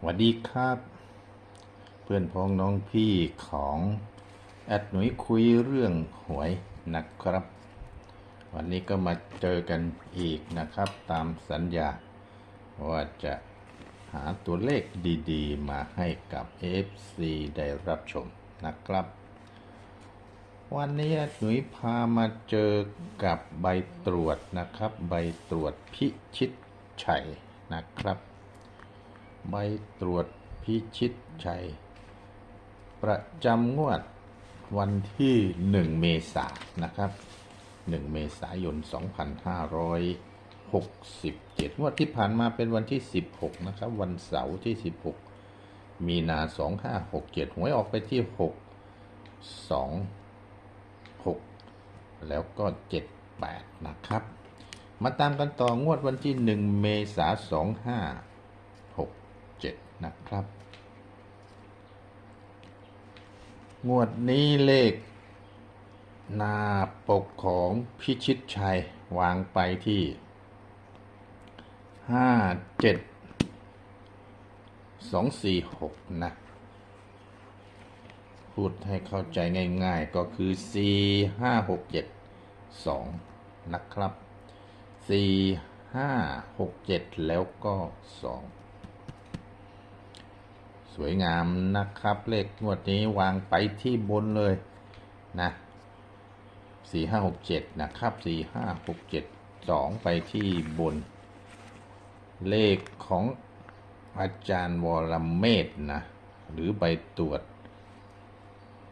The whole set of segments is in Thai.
สวัสดีครับ เพื่อนพ้องน้องพี่ของแอดหนุ่ยคุยเรื่องหวยนะครับ วันนี้ก็มาเจอกันอีกนะครับ ตามสัญญา ว่าจะหาตัวเลขดีๆ มาให้กับ FC ได้รับชมนะครับ วันนี้แอดหนุ่ยพามาเจอกับใบตรวจนะครับ ใบตรวจพิชิตชัยนะครับ ใบตรวจพิชิตชัย ประจำงวดวันที่ 1 เมษายนนะครับ 1 เมษายน 2567 งวดที่ผ่านมาเป็นวันที่ 16 นะครับ วันเสาร์ที่ 16 มีนา 2567 หวยออกไปที่ 6 2 6 แล้วก็ 78 นะครับ มาตามกันต่องวดวันที่ 1 เมษายน25 นะครับ งวดนี้เลข หน้าปกของพิชิตชัย วางไปที่ห้าเจ็ดสองสี่หกนะพูดให้เข้าใจง่ายๆก็คือสี่ห้าหกเจ็ดสองนะครับสี่ห้าหกเจ็ดแล้วก็สอง สวยงามนะครับ เลขงวดนี้วางไปที่บนเลยนะสี่ห้าหกเจ็ดนะครับสี่ห้าหกเจ็ดสองไปที่บน เลขของอาจารย์วรเมธนะหรือใบตรวจ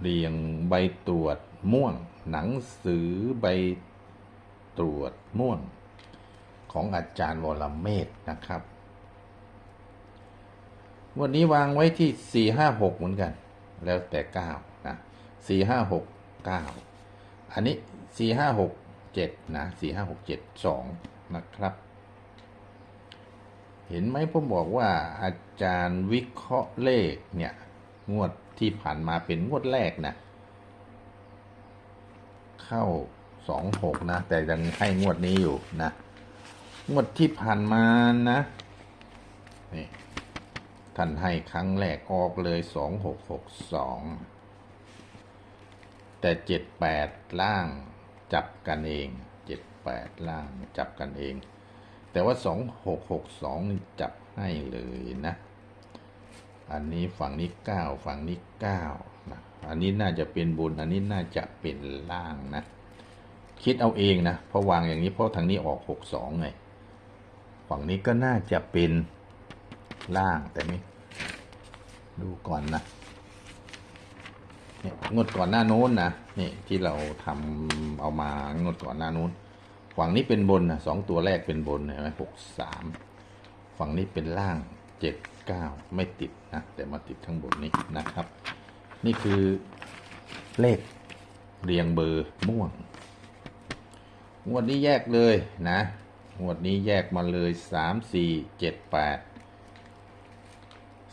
เรียงใบตรวจม่วง หนังสือใบตรวจม่วง ของอาจารย์วรเมธนะครับ วันนี้วางไว้ที่สี่ห้าหกเหมือนกัน แล้วแต่เก้านะสี่ห้าหกเก้าอันนี้สี่ห้าหกเจ็ดนะสี่ห้าหกเจ็ดสองนะครับ เห็นไหมผมบอกว่าอาจารย์วิเคราะห์เลขเนี่ย งวดที่ผ่านมาเป็นงวดแรกนะ เข้าสองหกนะ แต่ยังให้งวดนี้อยู่นะ งวดที่ผ่านมานะนี่ ท่านให้ครั้งแรกออกเลยสองหกหกสองแต่เจ็ดแปดล่างจับกันเองเจ็ดแปดล่างจับกันเอง แต่ว่าสองหกหกสองจับให้เลยนะ อันนี้ฝั่งนี้เก้าฝั่งนี้เก้านะอันนี้น่าจะเป็นบุญอันนี้น่าจะเป็นล่างนะ คิดเอาเองนะเพราะวางอย่างนี้เพราะทางนี้ออกหกสองไงฝั่งนี้ก็น่าจะเป็น ล่างแต่ไม่ดูก่อนนะเนี่ยงวดก่อนหน้านู้นนะนี่ที่เราทำเอามางวดก่อนหน้านู้น ฝั่งนี้เป็นบนนะสองตัวแรกเป็นบนเห็นไหมหกสามฝั่งนี้เป็นล่างเจ็ดเก้าไม่ติดนะแต่มาติดข้างบนนี้นะครับ นี่คือเลขเรียงเบอร์ม่วงงวดนี้แยกเลยนะงวดนี้แยกมาเลยสามสี่เจ็ดแปด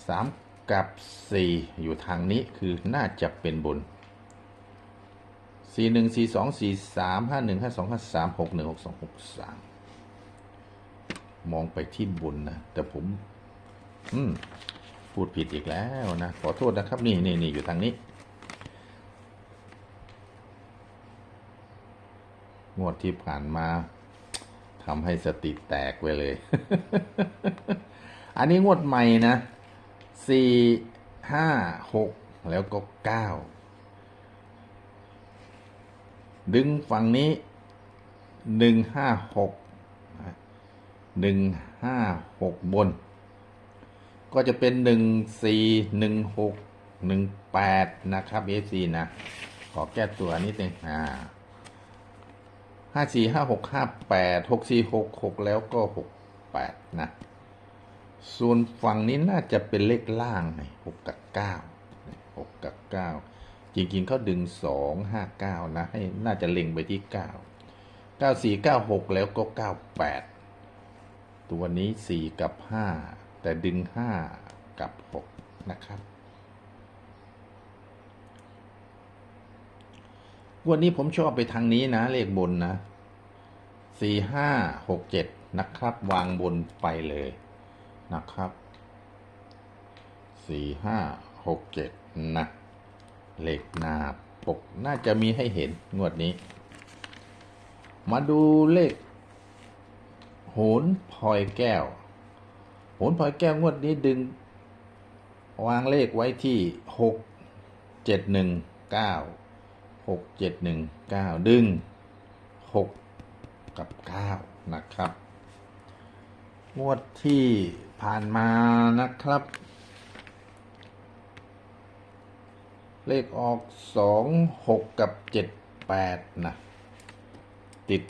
สามกับสี่อยู่ทางนี้คือน่าจะเป็นบนสี่หนึ่งสี่สองสี่สามห้าหนึ่งห้าสองห้าสามหกหนึ่งหกสองหกสามมองไปที่บนนะ แต่ผม อืม พูดผิดอีกแล้วนะ ขอโทษนะครับ นี่นี่นี่อยู่ทางนี้ งวดที่ผ่านมาทำให้สติแตกไปเลย อันนี้งวดใหม่นะ สี่ห้าหกแล้วก็เก้าดึงฝั่งนี้หนึ่งห้าหกหนึ่งห้าหกบน ก็จะเป็นหนึ่งสี่หนึ่งหกหนึ่งแปดนะครับเอฟซีนะ ขอแก้ตัวนิดนึงอ่าห้าสี่ห้าหกห้าแปดหกสี่หกหกแล้วก็หกแปดนะ ส่วนฝั่งนี้น่าจะเป็นเลขล่างหกกับเก้าหกกับเก้าจริงๆเขาดึงสองห้าเก้านะให้น่าจะเล็งไปที่เก้าเก้าสี่เก้าหกแล้วก็เก้าแปดตัวนี้สี่กับห้าแต่ดึงห้ากับหกนะครับวันนี้ผมชอบไปทางนี้นะ เลขบนนะสี่ห้าหกเจ็ดนะครับ วางบนไปเลย นะครับสี่ห้าหกเจ็ดนะเหลขหนาปกน่าจะมีให้เห็นงวดนี้ มาดูเลขโหนพลอยแก้ว โหนพลอยแก้วงวดนี้ดึง วางเลขไว้ที่หกเจ็ดหนึ่งเก้าหกเจ็ดหนึ่งเก้าดึงหกกับเก้านะครับ งวดที่ผ่านมานะครับ เลขออกสองหกกับเจ็ดแปดนะติด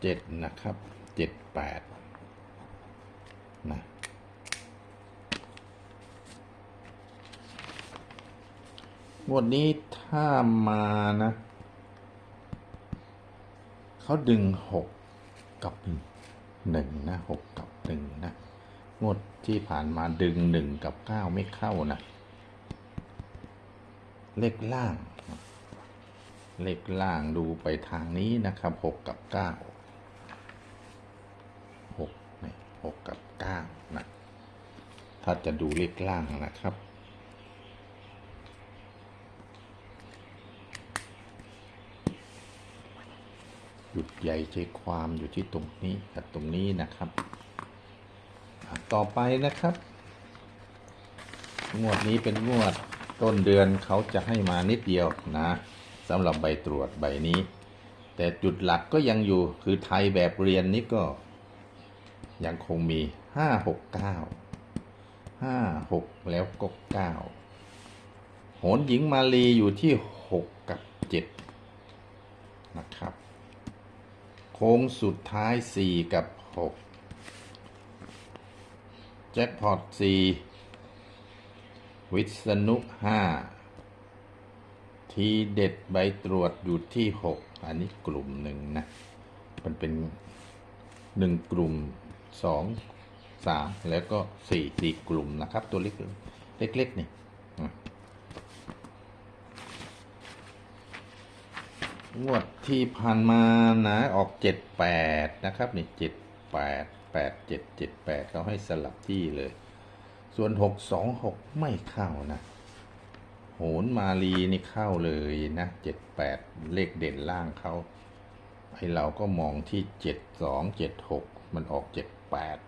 เจ็ดนะครับเจ็ดแปดนะงวดนี้ถ้ามานะ เขาดึงหกกับหนึ่งนะหกกับ หนึ่งนะงวดที่ผ่านมาดึงหนึ่งกับเก้าไม่เข้านะเลขล่าง เลขล่างดูไปทางนี้นะครับหกกับเก้าหกนี่หกกับเก้านะถ้าจะดูเลขล่างนะครับหยุดใหญ่ใจความอยู่ที่ตรงนี้กับตรงนี้นะครับ ต่อไปนะครับ งวดนี้เป็นงวดต้นเดือนเขาจะให้มานิดเดียวนะสำหรับใบตรวจใบนี้ แต่จุดหลักก็ยังอยู่คือไทยแบบเรียนนี้ก็ ยังคงมีห้าหกเก้าห้าหกแล้วก็เก้าโหนหญิงมาลีอยู่ที่หกกับเจ็ดนะครับ โค้งสุดท้ายสี่กับหก แจ็คพอตสี่วิษณุห้าทีเด็ดใบตรวจอยู่ที่หกอันนี้กลุ่มหนึ่งนะ มันเป็นหนึ่งกลุ่มสองสามแล้วก็สี่สี่กลุ่มนะครับ ตัวเล็กเล็กๆนี่งวดที่ผ่านมานะ ออกเจ็ดแปดนะครับ นี่เจ็ดแปด แปดเจ็ดเจ็ดแปดเขาให้สลับที่เลย ส่วนหกสองหกไม่เข้านะ โหนมาลีนี่เข้าเลยนะเจ็ดแปดเลขเด่นล่างเขาไอเราก็มองที่เจ็ดสองเจ็ดหกมันออกเจ็ดแปด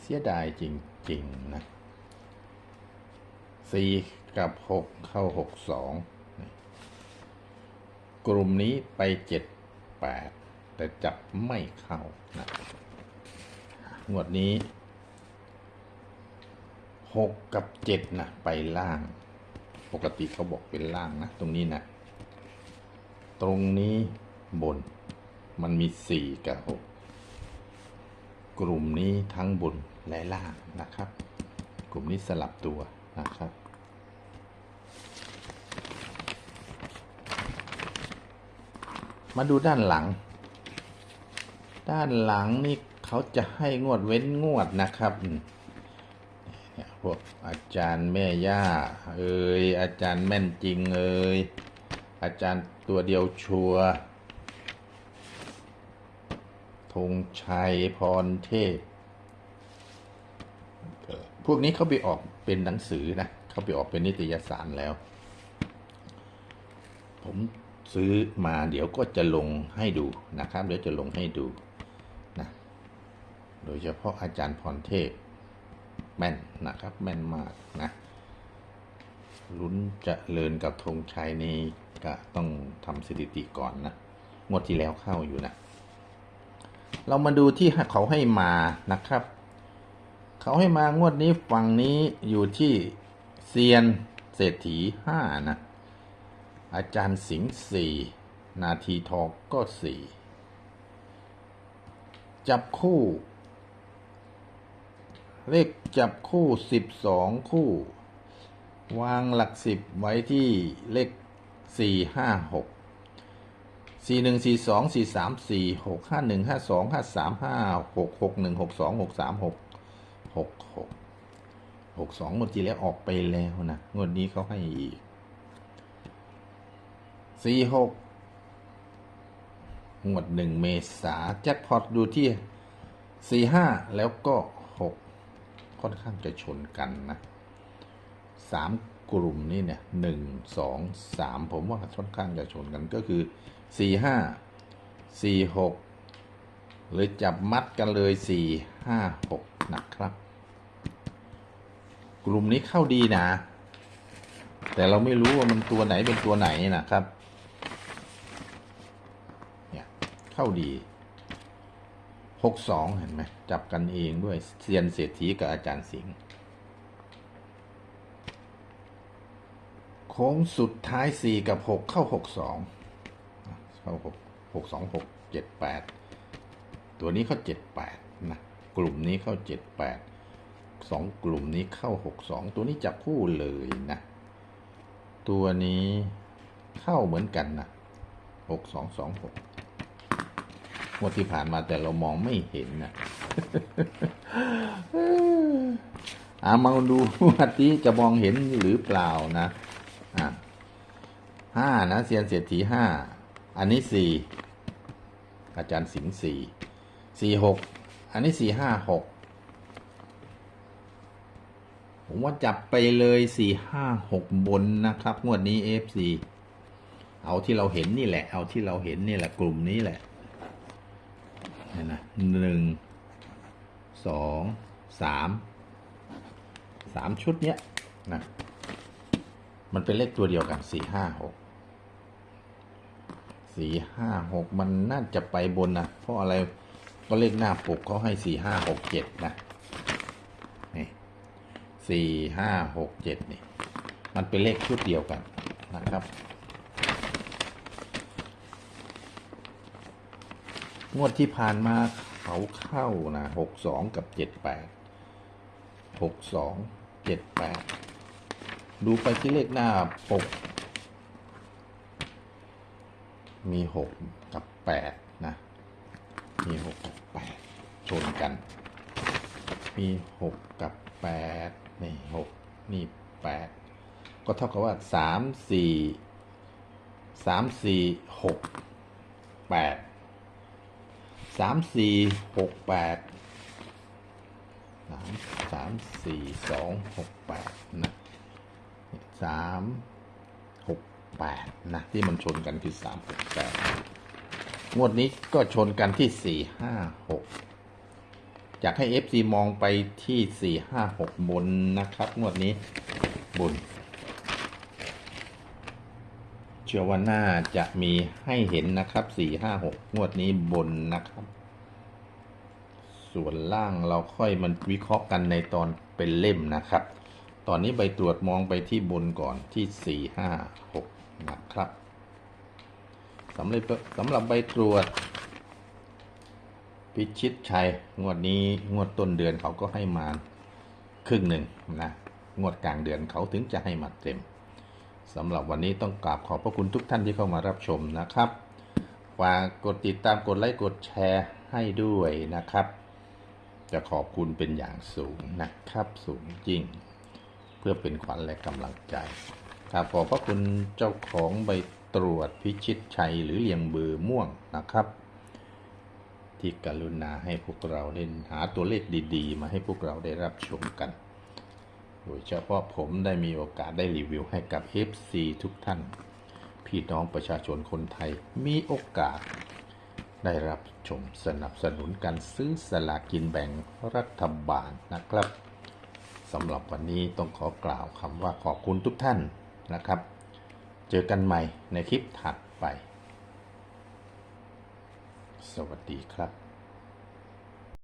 เสียดายจริง ๆ นะสี่กับหกเข้าหกสองกลุ่มนี้ไปเจ็ดแปดแต่จับไม่เข้านะ งวดนี้หกกับเจ็ดนะไปล่าง ปกติเขาบอกเป็นล่างนะ ตรงนี้นะ ตรงนี้บน มันมีสี่กับหกกลุ่มนี้ทั้งบนและล่างนะครับ กลุ่มนี้สลับตัวนะครับมาดูด้านหลัง ด้านหลังนี่ เขาจะให้งวดเว้นงวดนะครับพวกอาจารย์แม่ย่า เอ่ยอาจารย์แม่นจริงเอ่ยอาจารย์ตัวเดียวชัวธงชัยพรเทพ พวกนี้เขาไปออกเป็นหนังสือนะเขาไปออกเป็นนิตยสารแล้ว ผมซื้อมาเดี๋ยวก็จะลงให้ดูนะครับ เดี๋ยวจะลงให้ดู โดยเฉพาะอาจารย์พรเทพแม่นนะครับ แม่นมากนะลุ้นจะเลินกับธงชัยนี่ก็ต้องทำสถิติก่อนนะงวดที่แล้วเข้าอยู่นะเรามาดูที่เขาให้มานะครับ เขาให้มางวดนี้ฝั่งนี้อยู่ที่เซียนเศรษฐีห้านะ อาจารย์สิงห์สี่นาทีทองก็สี่จับคู่ เลขจับคู่สิบสองคู่ วางหลักสิบไว้ที่เลขสี่ห้าหกสี่หนึ่งสี่สองสี่สามสี่หกห้าหนึ่งห้าสองห้าสามห้าหกหกหนึ่งหกสองหกสามหกหกหกหกสองงวดที่แล้วออกไปแล้วนะงวดนี้เขาให้อีกสี่หกงวดหนึ่งเมษาแจ็คพอตดูที่สี่ห้าแล้วก็ ค่อนข้างจะชนกันนะสามกลุ่มนี้เนี่ยหนึ่งสองสามผมว่าค่อนข้างจะชนกันก็คือสี่ห้าสี่หกหรือจับมัดกันเลยสี่ห้าหกนะครับ กลุ่มนี้เข้าดีนะ แต่เราไม่รู้ว่ามันตัวไหนเป็นตัวไหนนะครับ เนี่ย เข้าดี หกสองเห็นไหมจับกันเองด้วยเซียนเศรษฐีกับอาจารย์สิงห์โค้งสุดท้ายสี่กับหกเข้าหกสองเข้าหกหกสองหกเจ็ดแปดตัวนี้เข้าเจ็ดแปดนะกลุ่มนี้เข้าเจ็ดแปดสองกลุ่มนี้เข้าหกสองตัวนี้จับคู่เลยนะ ตัวนี้เข้าเหมือนกันนะหกสองสองหก งวดที่ผ่านมาแต่เรามองไม่เห็นนะอามาดูวัดนี้จะมองเห็นหรือเปล่านะอะห้านะเซียนเศรษฐีห้าอันนี้สี่อาจารย์สิงห์สี่สี่หกอันนี้สี่ห้าหกผมว่าจับไปเลยสี่ห้าหกบนนะครับงวดนี้เอฟซีเอาที่เราเห็นนี่แหละ เอาที่เราเห็นนี่แหละกลุ่มนี้แหละ เห็นนะหนึ่งสองสามสามชุดเนี้ยนะมันเป็นเลขตัวเดียวกันสี่ห้าหกสี่ห้าหกมันน่าจะไปบนนะเพราะอะไรก็เลขหน้าปกเขาให้สี่ห้าหกเจ็ดนะนี่สี่ห้าหกเจ็ดนี่ มันเป็นเลขชุดเดียวกันนะครับ งวดที่ผ่านมาเขาเข้านะหกสองกับเจ็ดแปดหกสองเจ็ดแปดดูไปที่เลขหน้าปก มีหกกับแปดนะ มีหกกับแปดชนกัน มีหกกับแปดนี่หกนี่แปดก็เท่ากับว่าสามสี่สามสี่หกแปด สามสี่หกแปดสามสามสี่สองหกแปดนะสามหกแปดนะที่มันชนกันคือสามหกแปดงวดนี้ก็ชนกันที่สี่ห้าหกอยากให้ FC มองไปที่สี่ห้าหกบนนะครับ งวดนี้บน เชื่อว่าน่าจะมีให้เห็นนะครับสี่ห้าหกงวดนี้บนนะครับ ส่วนล่างเราค่อยมันวิเคราะห์กันในตอนเป็นเล่มนะครับ ตอนนี้ใบตรวจมองไปที่บนก่อนที่สี่ห้าหกนะครับสำหรับสำหรับใบตรวจ พิชิตชัยงวดนี้งวดต้นเดือนเขาก็ให้มาครึ่งหนึ่งนะงวดกลางเดือนเขาถึงจะให้มาเต็ม สำหรับวันนี้ต้องกราบขอบพระคุณทุกท่านที่เข้ามารับชมนะครับฝากกดติดตามกดไลค์กดแชร์ให้ด้วยนะครับ จะขอบคุณเป็นอย่างสูงนะครับ สูงจริง เพื่อเป็นขวัญและกำลังใจครับขอบพระคุณเจ้าของใบตรวจพิชิตชัยหรือเลียงเบอร์ม่วงนะครับ ที่กรุณาให้พวกเราได้หาตัวเลขดี ๆ มาให้พวกเราได้รับชมกัน โดยเฉพาะผมได้มีโอกาสได้รีวิวให้กับ FC ทุกท่าน พี่น้องประชาชนคนไทยมีโอกาส ได้รับชมสนับสนุนการซื้อสลากกินแบ่งรัฐบาลนะครับสำหรับวันนี้ต้องขอกล่าวคำว่าขอบคุณทุกท่านนะครับ เจอกันใหม่ในคลิปถัดไป สวัสดีครับ